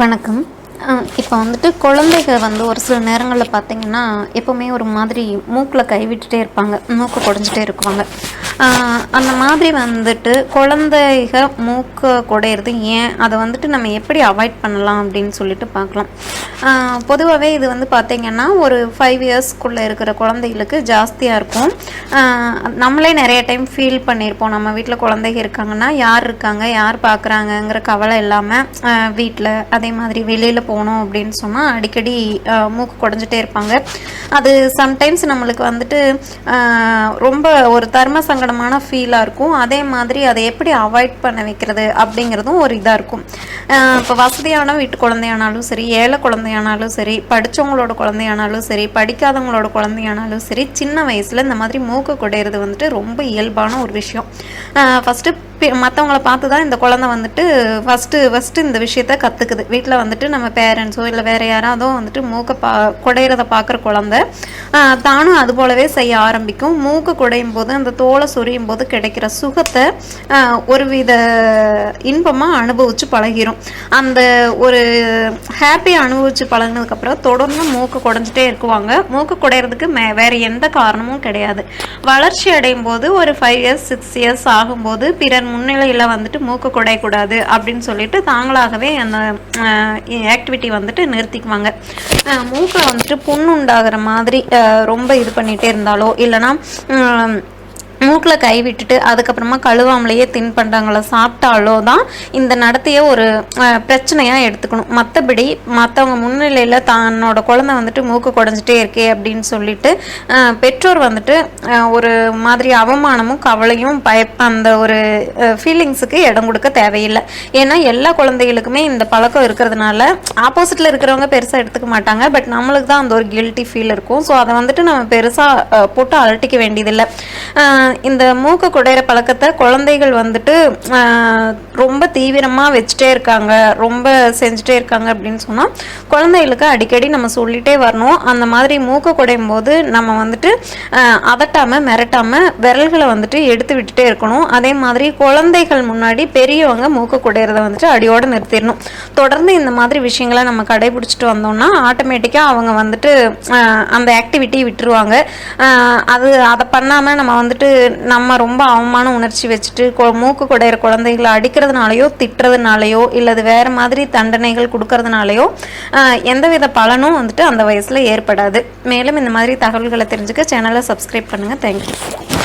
வணக்கம். இப்போ வந்துட்டு குழந்தைகள் வந்து ஒரு சில நேரங்களில் பார்த்தீங்கன்னா எப்போவுமே ஒரு மாதிரி மூக்கில் கை விட்டுட்டே இருப்பாங்க. மூக்கை குடஞ்சிட்டே இருக்குவாங்க. அந்த மாதிரி வந்துட்டு குழந்தைக மூக்கு குடையிறது ஏன் அதை வந்துட்டு நம்ம எப்படி அவாய்ட் பண்ணலாம் அப்படின்னு சொல்லிட்டு பார்க்கலாம். பொதுவாகவே இது வந்து பார்த்தீங்கன்னா ஒரு ஃபைவ் இயர்ஸ்க்குள்ளே இருக்கிற குழந்தைகளுக்கு ஜாஸ்தியாக இருக்கும். நம்மளே நிறைய டைம் ஃபீல் பண்ணியிருப்போம். நம்ம வீட்டில் குழந்தைங்க இருக்காங்கன்னா யார் இருக்காங்க யார் பார்க்குறாங்கங்கிற கவலை இல்லாமல் வீட்டில் அதே மாதிரி வெளியில் போகணும் அப்படின்னு சொன்னால் அடிக்கடி மூக்கு குடஞ்சிட்டே இருப்பாங்க. அது சம்டைம்ஸ் நம்மளுக்கு வந்துட்டு ரொம்ப ஒரு தர்ம சங்கடமான ஃபீலாக இருக்கும். அதே மாதிரி அதை எப்படி அவாய்ட் பண்ண வைக்கிறது அப்படிங்கிறதும் ஒரு இதாக இருக்கும். இப்போ வசதியான வீட்டு குழந்தையானாலும் சரி ஏழை குழந்தையானாலும் சரி படித்தவங்களோட குழந்தையானாலும் சரி படிக்காதவங்களோட குழந்தையானாலும் சரி சின்ன வயசில் இந்த மாதிரி மூக்கு குடையிறது வந்துட்டு ரொம்ப இயல்பான ஒரு விஷயம். ஃபஸ்ட்டு மற்றவங்கள பார்த்து தான் இந்த குழந்தை வந்துட்டு ஃபஸ்ட்டு ஃபஸ்ட்டு இந்த விஷயத்த கற்றுக்குது வீட்டில் வந்துட்டு நம்ம பேரண்ட்ஸோ இல்லை வேறு யாராவதோ வந்துட்டு மூக்கை பா குடையிறத பார்க்குற குழந்தை தானும் அது போலவே செய்ய ஆரம்பிக்கும். மூக்கு குடையும் போது அந்த தோலை சொரியும் போது கிடைக்கிற சுகத்தை ஒரு வித இன்பமாக அனுபவித்து பழகிரும். அந்த ஒரு ஹாப்பியை அனுபவித்து பழகினதுக்கப்புறம் தொடர்ந்து மூக்கு குடைஞ்சிட்டே இருக்குவாங்க. மூக்கு குடையிறதுக்கு மே வேறு எந்த காரணமும் கிடையாது. வளர்ச்சி அடையும் போது ஒரு ஃபைவ் இயர்ஸ் சிக்ஸ் இயர்ஸ் ஆகும்போது பிறர் முன்னிலையில் வந்துட்டு மூக்கு குடையக்கூடாது அப்படின்னு சொல்லிட்டு தாங்களாகவே அந்த ஆக்டிவிட்டி வந்துட்டு நிறுத்திக்குவாங்க. மூக்கில் வந்துட்டு புண்ணு உண்டாகிற மாதிரி ரொம்ப இது பண்ணிகிட்டே இருந்தாலோ இல்லைனா மூக்கில் கை விட்டுட்டு அதுக்கப்புறமா கழுவாமலேயே தின்பண்டங்களை சாப்பிட்டாலோ தான் இந்த நடத்தையை ஒரு பிரச்சனையாக எடுத்துக்கணும். மற்றபடி மற்றவங்க முன்னிலையில் தன்னோட குழந்தை வந்துட்டு மூக்கு குடஞ்சிட்டே இருக்கே அப்படின்னு சொல்லிட்டு பெற்றோர் வந்துட்டு ஒரு மாதிரி அவமானமும் கவலையும் பய அந்த ஒரு ஃபீலிங்ஸுக்கு இடம் கொடுக்க தேவையில்லை. ஏன்னா எல்லா குழந்தைகளுக்குமே இந்த பழக்கம் இருக்கிறதுனால ஆப்போசிட்டில் இருக்கிறவங்க பெருசாக எடுத்துக்க மாட்டாங்க. பட் நம்மளுக்கு தான் அந்த ஒரு கில்ட்டி ஃபீல் இருக்கும். ஸோ அதை வந்துட்டு நம்ம பெருசாக போட்டு அலட்டிக்க வேண்டியதில்லை. இந்த மூக்கு குடையிற பழக்கத்தை குழந்தைகள் வந்துட்டு ரொம்ப தீவிரமாக வச்சுட்டே இருக்காங்க ரொம்ப செஞ்சுட்டே இருக்காங்க அப்படின்னு சொன்னால் குழந்தைகளுக்கு அடிக்கடி நம்ம சொல்லிட்டே வரணும். அந்த மாதிரி மூக்கு குடையும் போது நம்ம வந்துட்டு அதட்டாமல் மிரட்டாமல் விரல்களை வந்துட்டு எடுத்து விட்டுட்டே இருக்கணும். அதே மாதிரி குழந்தைகள் முன்னாடி பெரியவங்க மூக்கு குடையிறத வந்துட்டு அடியோடு நிறுத்திடணும். தொடர்ந்து இந்த மாதிரி விஷயங்களை நம்ம கடைபிடிச்சிட்டு வந்தோம்னா ஆட்டோமேட்டிக்காக அவங்க வந்துட்டு அந்த ஆக்டிவிட்டி விட்டுருவாங்க. அது அதை பண்ணாமல் நம்ம வந்துட்டு நம்ம ரொம்ப அவமான உணர்ச்சி வச்சுட்டு மூக்கு குடையிற குழந்தைகளை அடிக்கிறதுனாலையோ திட்டுறதுனாலையோ இல்லது வேறு மாதிரி தண்டனைகள் கொடுக்கறதுனாலையோ எந்தவித பலனும் வந்துட்டு அந்த வயசில் ஏற்படாது. மேலும் இந்த மாதிரி தகவல்களை தெரிஞ்சுக்க சேனலை சப்ஸ்கிரைப் பண்ணுங்கள் தேங்க்யூ